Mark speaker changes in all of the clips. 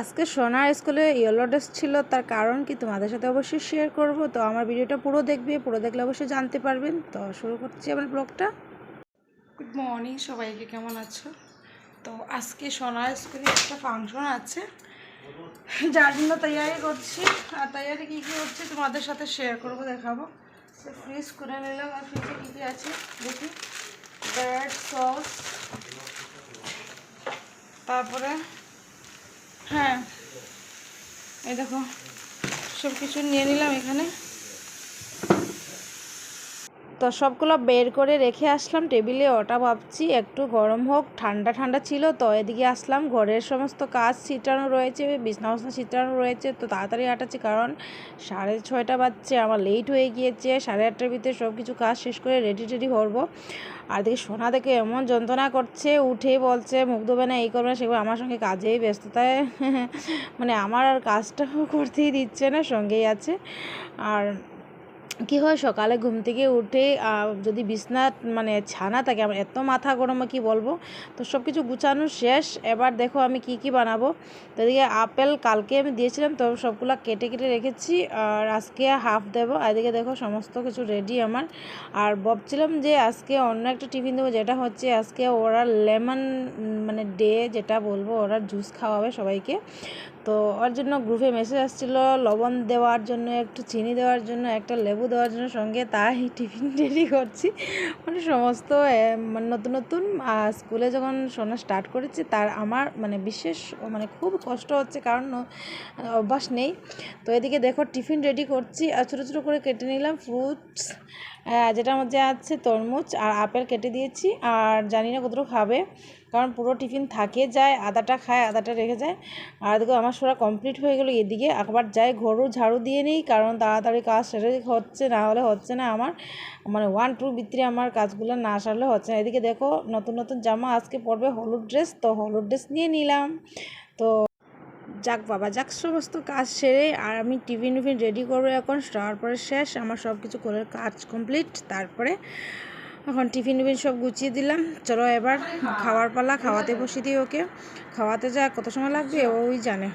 Speaker 1: আজকে সোনার স্কুলে ইয়েলো ড্রেস ছিল, তার কারণ কি তোমাদের সাথে অবশ্যই শেয়ার করব। তো আমার ভিডিওটা পুরো দেখবে, পুরো দেখলে অবশ্যই জানতে পারবেন। তো শুরু করছি আমার ব্লগটা। গুড মর্নিং সবাইকে কেমন আছো? তো আজকে সোনার স্কুলে একটা ফাংশন আছে, যার জন্য তৈয়ারি করছি। আর তৈয়ারি কী কী হচ্ছে তোমাদের সাথে শেয়ার করব, দেখাবো। তো ফ্রিজ করে নিলাম, আর ফ্রিজে কী কী আছে, দেখি। ব্রেড সস তারপরে হ্যাঁ। এই দেখো সব কিছু নিয়ে নিলাম এখানে। তো সবগুলো বের করে রেখে আসলাম টেবিলে, ওটা ভাবছি একটু গরম হোক, ঠান্ডা ঠান্ডা ছিল তো এদিকে আসলাম, ঘরের সমস্ত কাজ ছিটানো রয়েছে, বিছনা বিছনা ছিটানো রয়েছে, তো তাড়াতাড়ি হাঁটাচ্ছি কারণ সাড়ে ছয়টা বাজছে, আমার লেট হয়ে গিয়েছে, সাড়ে আটটার ভিতরে সব কিছু কাজ শেষ করে রেডি টেডি করব। আর দেখি সোনা দেখে এমন যন্ত্রণা করছে, উঠে বলছে, মুখ দেবে না, এই করবে না, সেগুলো আমার সঙ্গে কাজেই ব্যস্ততায় মানে আমার আর কাজটাও করতেই দিচ্ছে না, সঙ্গেই আছে। আর কি হয়, সকালে ঘুম থেকে উঠে যদি বিছনা মানে ছানা থাকে, আমার এত মাথা গরম, কি বলব? তো সব কিছু গুছানো শেষ। এবার দেখো আমি কি কি বানাবো? তো এদিকে আপেল কালকে আমি দিয়েছিলাম, তো সবগুলো কেটে কেটে রেখেছি। আর আজকে হাফ দেবো। এদিকে দেখো সমস্ত কিছু রেডি আমার। আর ভাবছিলাম যে আজকে অন্য একটা টিফিন দেবো, যেটা হচ্ছে আজকে ওরা লেমন মানে ডে যেটা বলব, ওরা জুস খাওয়াবে সবাইকে। তো ওর জন্য গ্রুপে মেসেজ আসছিল, লবণ দেওয়ার জন্য, একটু চিনি দেওয়ার জন্য, একটা লেবু দেওয়ার জন্য সঙ্গে তাই টিফিন রেডি করছি। মানে সমস্ত মানে নতুন নতুন স্কুলে যখন শোনা স্টার্ট করেছি, তার আমার মানে বিশেষ মানে খুব কষ্ট হচ্ছে কারণ অভ্যাস নেই। তো এদিকে দেখো টিফিন রেডি করছি আর ছোটো ছোটো করে কেটে নিলাম ফ্রুটস যেটার মধ্যে আছে তরমুজ আর আপেল কেটে দিয়েছি। আর জানি না কতটুকু খাবে। কারণ পুরো টিফিন থাকে, যায়, আদাটা খায়, আদাটা রেখে যায়। আর দেখো, আমার সোরা কমপ্লিট হয়ে গেলো এদিকে। একবার যাই ঘরও ঝাড়ু দিয়ে নিই, কারণ তাড়াতাড়ি কাজ সেরে হচ্ছে, না হলে হচ্ছে না আমার। মানে ওয়ান টু ভিতরে আমার কাজগুলো না সারলে হচ্ছে না। এদিকে দেখো, নতুন নতুন জামা আজকে পরবে হলুদ ড্রেস তো হলুদ ড্রেস নিয়ে নিলাম। তো যাক বাবা, যাক, সমস্ত কাজ সেরে আর আমি টিফিন টিফিন রেডি করব এখন। তারপরে শেষ, আমার সব কিছু করে কাজ কমপ্লিট তারপরে এখন টিফিন টিফিন সব গুছিয়ে দিলাম। চলো এবার খাওয়ার পালা খাওয়াতে বসিয়ে দিই ওকে। খাওয়াতে যা কত সময় লাগবে? ওই জানে।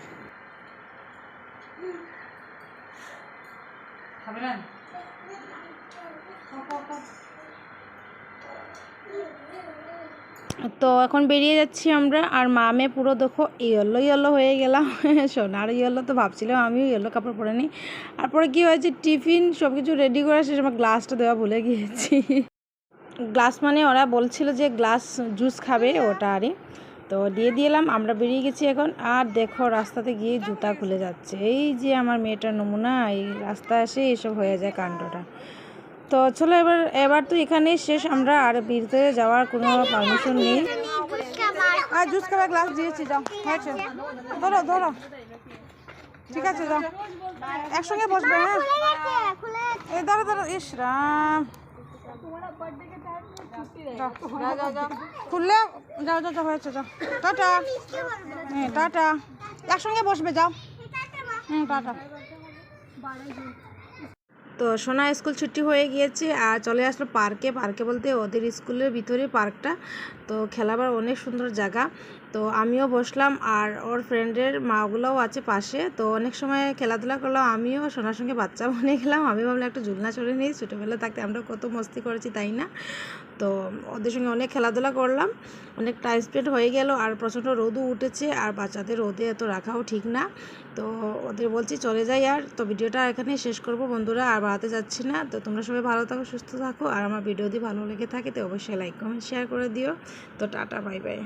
Speaker 1: তো এখন বেরিয়ে যাচ্ছি আমরা। আর মামে পুরো দেখো ইয়েলো ইয়েলো হয়ে গেলাম। সোনার ইয়েলো তো ভাবছিলাম আমিও ইয়েলো কাপড় পরে নিই তারপরে কী হয়েছে? টিফিন সব কিছু রেডি করে শেষ আমার গ্লাসটা দেওয়া ভুলে গিয়েছি। গ্লাস মানে ওরা বলছিল যে গ্লাস জুস খাবে ওটা আরে। তো দিয়ে দিলাম, আমরা বেরিয়ে গেছি এখন। আর দেখো, রাস্তাতে গিয়ে জুতা খুলে যাচ্ছে। এই যে আমার মেয়েটার নমুনা, এই রাস্তায় এসে এসব হয়ে যায় কাণ্ডটা। তো চলো এবার এবার তো এখানেই শেষ। আমরা আর ভিতরে যাওয়ার কোনো পারমিশন নেই। আর জুস খাবার গ্লাস দিয়েছি, যাও, হয়েছে। ধরো ধরো। ঠিক আছে, যাও। একসঙ্গে বসবে হ্যাঁ? এই ধরো ধরো ইস রাম। খুললে যাও যাও হয়েছে যাও টাটা হ্যাঁ টাটা একসঙ্গে বসবে যাও হুম টাটা তো সোনা স্কুল ছুটি হয়ে গিয়েছে। আর চলে আসলো পার্কে। পার্কে বলতে ওদের স্কুলের ভিতরে পার্কটা। তো খেলাবার অনেক সুন্দর জায়গা। তো আমিও বসলাম আর ওর ফ্রেন্ডের মাগুলোও আছে পাশে। তো অনেক সময় খেলাধুলা করলাম, আমিও সোনার সঙ্গে বাচ্চা বনে গেলাম আমি ভাবলাম একটা ঝুলনা চড়ে নিই, ছোটোবেলা থাকতে আমরা কত মস্তি করেছি, তাই না? তো ওদের সঙ্গে অনেক খেলাধুলা করলাম, অনেক টাইম স্পেন্ড হয়ে গেল আর প্রচণ্ড রোদও উঠেছে আর বাচ্চাদের রোদে এত রাখাও ঠিক না। তো ওদের বলছি চলে যাই আর। তো ভিডিওটা এখানে শেষ করব বন্ধুরা, আর বাড়াতে যাচ্ছি না। তো তোমরা সবাই ভালো থাকো, সুস্থ থাকো। আর আমার ভিডিও যদি ভালো লেগে থাকে তো অবশ্যই লাইক কমেন্ট শেয়ার করে দিও। তো টাটা বাই বাই।